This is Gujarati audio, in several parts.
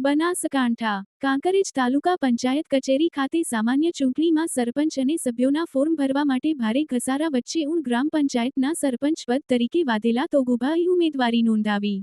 બનાસકાંઠા, કાંકરેજ તાલુકા પંચાયત કચેરી ખાતે સામાન્ય ચૂંટણીમાં સરપંચ અને સભ્યોના ફોર્મ ભરવા માટે ભારે ઘસારા વચ્ચે ઉણ ગ્રામ પંચાયતના સરપંચ પદ તરીકે વાધેલા તોગુભાઈ ઉમેદવારી નોંધાવી.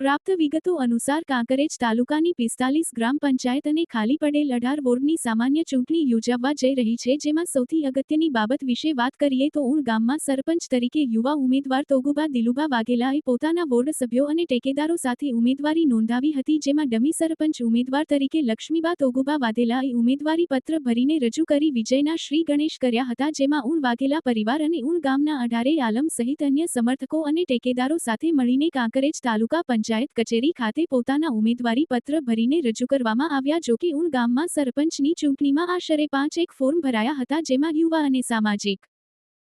પ્રાપ્ત વિગતો અનુસાર કાંકરેજ તાલુકાની પિસ્તાલીસ ગ્રામ પંચાયત અને ખાલી પડેલ અઢાર વોર્ડની સામાન્ય ચૂંટણી યોજાવા જઈ રહી છે, જેમાં સૌથી અગત્યની બાબત વિશે વાત કરીએ તો ઉણ ગામમાં સરપંચ તરીકે યુવા ઉમેદવાર તોગુબા દિલુબા વાઘેલાએ પોતાના વોર્ડ સભ્યો અને ટેકેદારો સાથે ઉમેદવારી નોંધાવી હતી, જેમાં ડમી સરપંચ ઉમેદવાર તરીકે લક્ષ્મીબા તોગુબા વાઘેલાએ ઉમેદવારી પત્ર ભરીને રજૂ કરી વિજયના શ્રી ગણેશ કર્યા હતા, જેમાં ઉણ વાઘેલા પરિવાર અને ઉણ ગામના અઢારે આલમ સહિત અન્ય સમર્થકો અને ટેકેદારો સાથે મળીને કાંકરેજ તાલુકા પંચાયત કચેરી ખાતે પોતાના ઉમેદવારી પત્ર ભરીને રજૂ કરવામાં આવ્યા જો કે ઉણ ગામમાં સરપંચની ચૂંટણીમાં આશરે પાંચ એક ફોર્મ ભરાયા હતા જેમાં યુવા અને સામાજિક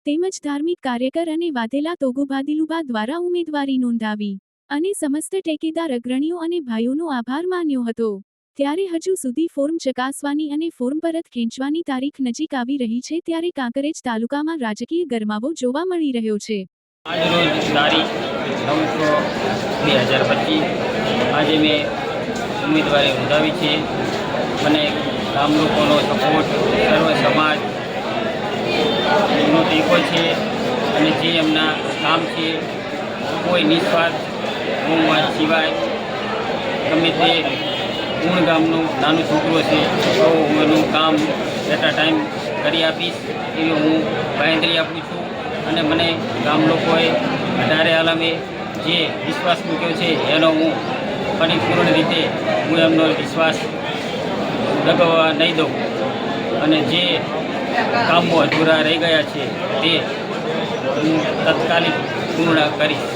તેમજ ધાર્મિક કાર્યકર અને વાધેલા તોગુભાદિલુબા દ્વારા ઉમેદવારી નોંધાવી અને સમસ્ત ટેકેદાર અગ્રણીઓ અને ભાઈઓનો આભાર માન્યો હતો. ત્યારે હજુ સુધી ફોર્મ ચકાસવાની અને ફોર્મ પરત ખેંચવાની તારીખ નજીક આવી રહી છે ત્યારે કાંકરેજ તાલુકામાં રાજકીય ગરમાવો જોવા મળી રહ્યો છે. આજરોજ તારીખ બે હજાર પચીસ. આજે મેં ઉમેદવારી નોંધાવી છે. મને ગામ લોકોનો સપોર્ટ સર્વ સમાજ એમનો ટેકો છે. અને જે એમના કામ છે, કોઈ નિસ્વાર્થ ગુણવાદ સિવાય ગમે તે ગુણ ગામનું નાનું છોકરો છે, તો હું એનું કામ એટલા ટાઈમ કરી આપીશ. એવી હું બાંધરી આપું છું. અને મને ગામ લોકોએ અઢારે આલમે જે વિશ્વાસ મૂક્યો છે, એનો હું પરિપૂર્ણ રીતે હું એમનો વિશ્વાસ લગાવવા નહીં દઉં. અને જે કામો અધૂરા રહી ગયા છે, તે હું તત્કાલિક પૂર્ણ કરીશ.